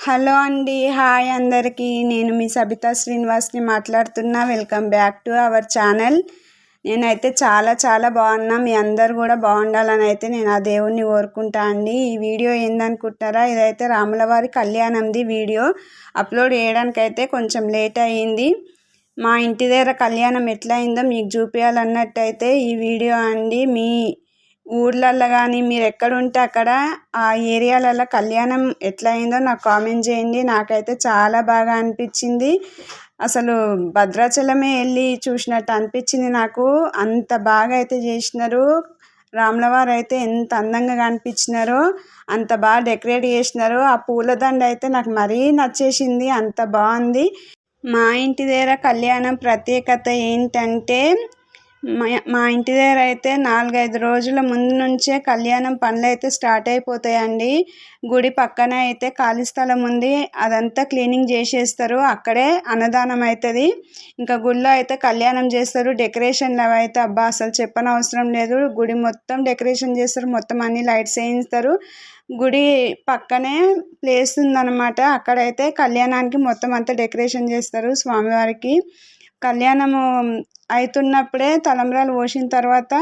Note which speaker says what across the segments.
Speaker 1: Hello అండి hi అందరికీ. నేను మీ సబితా శ్రీనివాస్ని మాట్లాడుతున్నా. Welcome back to our channel. నేనైతే చాలా చాలా బాగున్నా. మీ అందరు కూడా బాగుండాలని అయితే నేను ఆ దేవుణ్ణి కోరుకుంటా అండి. ఈ వీడియో ఏందనుకుంటారా? ఇదైతే రాములవారి కళ్యాణంది వీడియో. అప్లోడ్ చేయడానికైతే కొంచెం లేట్ అయ్యింది. మా ఇంటి దగ్గర కళ్యాణం ఎట్లా అయిందో మీకు చూపించాలన్నట్టయితే ఈ వీడియో అండి. మీ ఊర్లల్లో కానీ మీరు ఎక్కడ ఉంటే అక్కడ ఆ ఏరియాలలో కళ్యాణం ఎట్లా అయిందో నాకు కామెంట్ చేయండి. నాకైతే చాలా బాగా అనిపించింది. అసలు భద్రాచలమే వెళ్ళి చూసినట్టు అనిపించింది నాకు. అంత బాగా అయితే చేసినారు. రాములవారు అయితే ఎంత అందంగా కనిపించినారో అంత బాగా డెకరేట్ చేసినారు ఆ పూలదండ అయితే నాకు మరీ నచ్చేసింది. అంత బాగుంది. మా ఇంటి దగ్గర కళ్యాణం ప్రత్యేకత ఏంటంటే మా మా ఇంటి దగ్గర అయితే నాలుగైదు రోజుల ముందు నుంచే కళ్యాణం పనులు అయితే స్టార్ట్ అయిపోతాయండి. గుడి పక్కన అయితే ఖాళీ స్థలం ఉంది. అదంతా క్లీనింగ్ చేసేస్తారు. అక్కడే అన్నదానం అవుతుంది ఇంకా గుడిలో అయితే కళ్యాణం చేస్తారు. డెకరేషన్లు అవి అయితే అబ్బా అసలు చెప్పనవసరం లేదు. గుడి మొత్తం డెకరేషన్ చేస్తారు. మొత్తం అన్ని లైట్స్ వేయిస్తారు. గుడి పక్కనే ప్లేస్ ఉందన్నమాట. అక్కడైతే కళ్యాణానికి మొత్తం అంతా డెకరేషన్ చేస్తారు స్వామివారికి. కళ్యాణము అవుతున్నప్పుడే తలంబ్రాలు పోసిన తర్వాత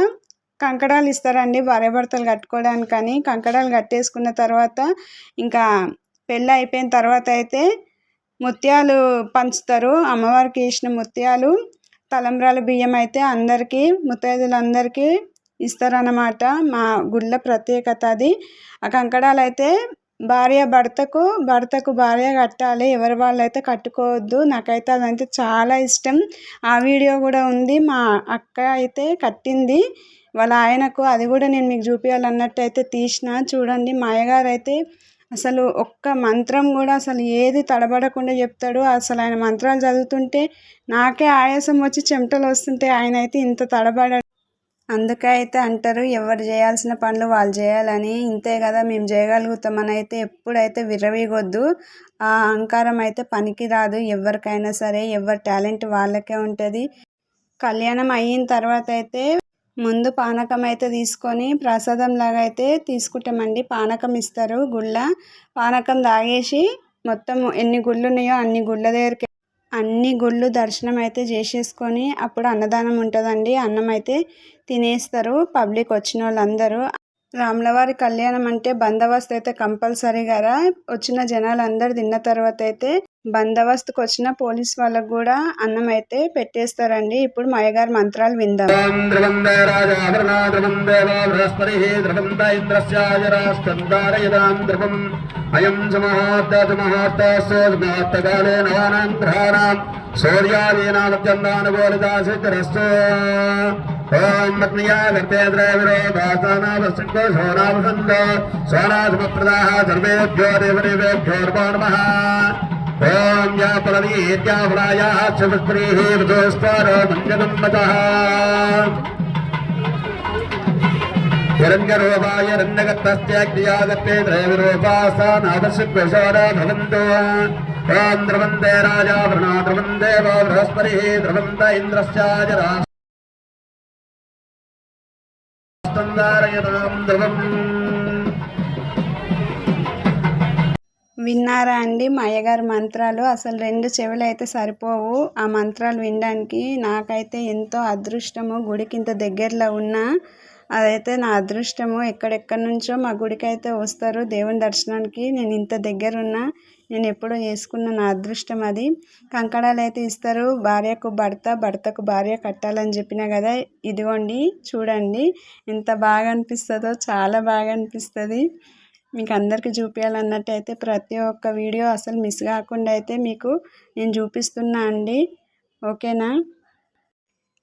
Speaker 1: కంకణాలు ఇస్తారండి భార్య భర్తలు కట్టుకోవడానికని. కంకణాలు కట్టేసుకున్న తర్వాత ఇంకా పెళ్ళి అయిపోయిన తర్వాత అయితే ముత్యాలు పంచుతారు. అమ్మవారికి వేసిన ముత్యాలు తలంబ్రాలు బియ్యం అయితే అందరికీ ముత్తైదులందరికీ ఇస్తారన్నమాట. మా గుళ్ళ ప్రత్యేకత అది. ఆ కంకణాలు అయితే భార్య భర్తకు భర్తకు భార్య కట్టాలి. ఎవరి వాళ్ళైతే కట్టుకోవద్దు. నాకైతే అదంటే చాలా ఇష్టం. ఆ వీడియో కూడా ఉంది. మా అక్క అయితే కట్టింది. వాళ్ళ ఆయనకు అది కూడా నేను మీకు చూపించాలన్నట్టు అయితే తీసిన. చూడండి మా అయ్యగారు అయితే అసలు ఒక్క మంత్రం కూడా అసలు ఏది తడబడకుండా చెప్తాడు. అసలు ఆయన మంత్రాలు చదువుతుంటే నాకే ఆయాసం వచ్చి చెమటలు వస్తుంటే ఆయన అయితే ఇంత తడబడ అందుకే అయితే అంటారు ఎవరు చేయాల్సిన పనులు వాళ్ళు చేయాలని. ఇంతే కదా మేము చేయగలుగుతామని అయితే ఎప్పుడైతే విర్రవీగొద్దు ఆ అహంకారం అయితే పనికి రాదు. ఎవరికైనా సరే ఎవరి టాలెంట్ వాళ్ళకే ఉంటుంది. కళ్యాణం అయిన తర్వాత అయితే ముందు పానకం అయితే తీసుకొని ప్రసాదం లాగా అయితే తీసుకుంటామండి. పానకం ఇస్తారు గుళ్ళ. పానకం తాగేసి మొత్తం ఎన్ని గుళ్ళు ఉన్నాయో అన్ని గుళ్ళ దగ్గరికి అన్ని గుళ్ళు దర్శనం అయితే చేసేసుకొని అప్పుడు అన్నదానం ఉంటుందండి. అన్నం అయితే తినేస్తారు పబ్లిక్ వచ్చిన వాళ్ళందరూ రాములవారి కళ్యాణం అంటే బందోబస్తు అయితే కంపల్సరీ కదా వచ్చిన జనాలు అందరు తిన్న తర్వాత అయితే బందోబస్తుకు వచ్చిన పోలీస్ వాళ్ళకు కూడా అన్నం అయితే పెట్టేస్తారండి ఇప్పుడు మయ్యగారి మంత్రాలు విందాం
Speaker 2: అయం సమహాత్తమహాత్తకాలే నవానాంతరాణం సూర్యాదీనామచందానుగోలిదాసిద్ధరస్తో ఓం పత్నియా గర్తేంద్రవిరోధాసానావసంతో సోనావసంత సోనాధమప్రదాः సర్వేభ్యో దేవదేవేభ్యోర్మో నమः ఓం యా పరమీత్యా ఫలాయాः శుభస్త్రీः వృతోస్పారో మంజనం వచः हिरण्यरूपाय रण्यगत्तस्त्याग्नियागत्ते त्रयविरूपासानादशक्वशोरा भवन्तो ॐ द्रवन्ते राजा प्रणा द्रवन्ते वो बृहस्पतिः द्रवन्त इन्द्रस्याजरा स्तन्दारयतां द्रवम्
Speaker 1: విన్నారా అండి? మా అయ్యగారి మంత్రాలు. అసలు రెండు చెవులు అయితే సరిపోవు. ఆ మంత్రాలు వినడానికి నాకైతే ఎంతో అదృష్టము. గుడికి ఇంత దగ్గరలో ఉన్నా అదైతే నా అదృష్టము. ఎక్కడెక్కడి నుంచో మా గుడికి అయితే వస్తారు దేవుని దర్శనానికి. నేను ఇంత దగ్గర ఉన్నా నేను ఎప్పుడో చేసుకున్న నా అదృష్టం అది. కంకణాలు అయితే ఇస్తారు. భార్యకు భర్త భర్తకు భార్య కట్టాలని చెప్పిన కదా ఇదిగోండి చూడండి. ఎంత బాగా అనిపిస్తుందో చాలా బాగా అనిపిస్తుంది. మీకు అందరికీ చూపించాలన్నట్టు అయితే ప్రతి ఒక్క వీడియో అసలు మిస్ కాకుండా అయితే మీకు నేను చూపిస్తున్నా అండి. ఓకేనా?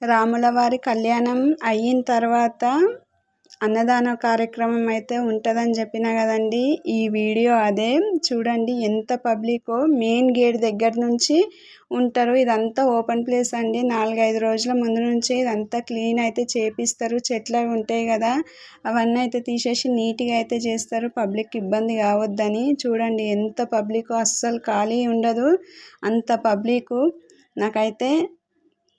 Speaker 1: రాముల వారి కళ్యాణం అయిన తర్వాత అన్నదాన కార్యక్రమం అయితే ఉంటుందని చెప్పిన కదండి ఈ వీడియో అదే. చూడండి ఎంత పబ్లికో మెయిన్ గేట్ దగ్గర నుంచి ఉంటారు. ఇదంతా ఓపెన్ ప్లేస్ అండి. నాలుగైదు రోజుల ముందు నుంచి ఇదంతా క్లీన్ అయితే చేపిస్తారు. చెట్లు అవి ఉంటాయి కదా అవన్నీ అయితే తీసేసి నీట్గా అయితే చేస్తారు. పబ్లిక్ ఇబ్బంది కావద్దని. చూడండి ఎంత పబ్లిక్ అస్సలు ఖాళీ ఉండదు. అంత పబ్లిక్. నాకైతే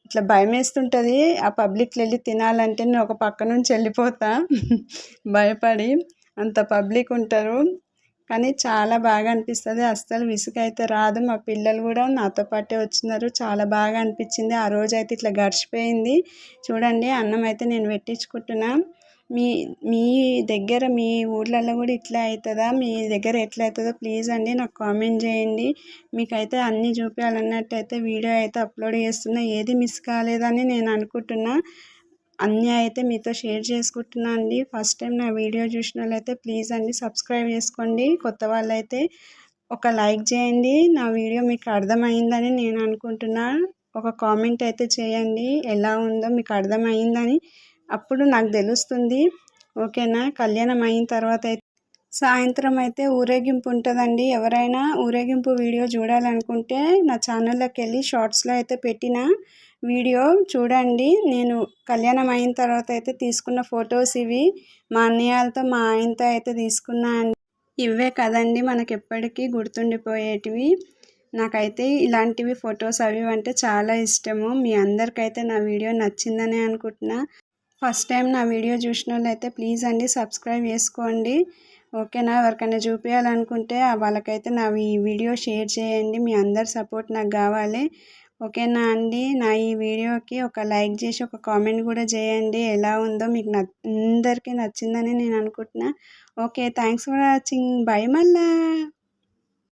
Speaker 1: ఇట్లా భయం వేస్తుంటుంది ఆ పబ్లిక్లో వెళ్ళి తినాలంటే నేను ఒక పక్క నుంచి వెళ్ళిపోతా. భయపడి అంత పబ్లిక్ ఉంటారు. కానీ చాలా బాగా అనిపిస్తుంది. అస్సలు విసుగు అయితే రాదు. మా పిల్లలు కూడా నాతో పాటే వచ్చినారు. చాలా బాగా అనిపించింది. ఆ రోజు అయితే ఇట్లా గడిచిపోయింది. చూడండి అన్నం అయితే నేను పెట్టించుకుంటున్నా. మీ మీ దగ్గర మీ ఊర్లలో కూడా ఇట్లా అవుతుందా మీ దగ్గర ఎట్లా అవుతుందో ప్లీజ్ అండి నాకు కామెంట్ చేయండి. మీకైతే అన్నీ చూపించాలన్నట్టయితే వీడియో అయితే అప్లోడ్ చేస్తున్నా. ఏది మిస్ కాలేదని నేను అనుకుంటున్నా. అన్నీ అయితే మీతో షేర్ చేసుకుంటున్నా అండి. ఫస్ట్ టైం నా వీడియో చూసిన వాళ్ళైతే ప్లీజ్ అండి సబ్స్క్రైబ్ చేసుకోండి. కొత్త వాళ్ళైతే ఒక లైక్ చేయండి. నా వీడియో మీకు అర్థమైందని నేను అనుకుంటున్నా. ఒక కామెంట్ అయితే చేయండి. ఎలా ఉందో మీకు అర్థమైందని అప్పుడు నాకు తెలుస్తుంది ఓకేనా? కళ్యాణం అయిన తర్వాత అయితే సాయంత్రం అయితే ఊరేగింపు ఉంటుందండి. ఎవరైనా ఊరేగింపు వీడియో చూడాలనుకుంటే నా ఛానల్లోకి వెళ్ళి షార్ట్స్లో అయితే పెట్టిన వీడియో చూడండి. నేను కళ్యాణం అయిన తర్వాత అయితే తీసుకున్న ఫొటోస్ ఇవి మా అన్నయ్యలతో మా ఆయనతో అయితే తీసుకున్నా ఇవే కదండి మనకి ఎప్పటికీ గుర్తుండిపోయేటివి. నాకైతే ఇలాంటివి ఫొటోస్ అవి అంటే చాలా ఇష్టము. మీ అందరికైతే నా వీడియో నచ్చిందనే అనుకుంటున్నా. ఫస్ట్ టైం నా వీడియో చూసిన వాళ్ళైతే ప్లీజ్ అండి సబ్స్క్రైబ్ చేసుకోండి. ఓకేనా? ఎవరికైనా చూపించాలనుకుంటే వాళ్ళకైతే నా ఈ వీడియో షేర్ చేయండి. మీ అందరి సపోర్ట్ నాకు కావాలి. ఓకేనా అండి? నా ఈ వీడియోకి ఒక లైక్ చేసి ఒక కామెంట్ కూడా చేయండి. ఎలా ఉందో మీకు న అందరికీ నచ్చిందని నేను అనుకుంటున్నా. Okay thanks for watching. Bye మళ్ళా!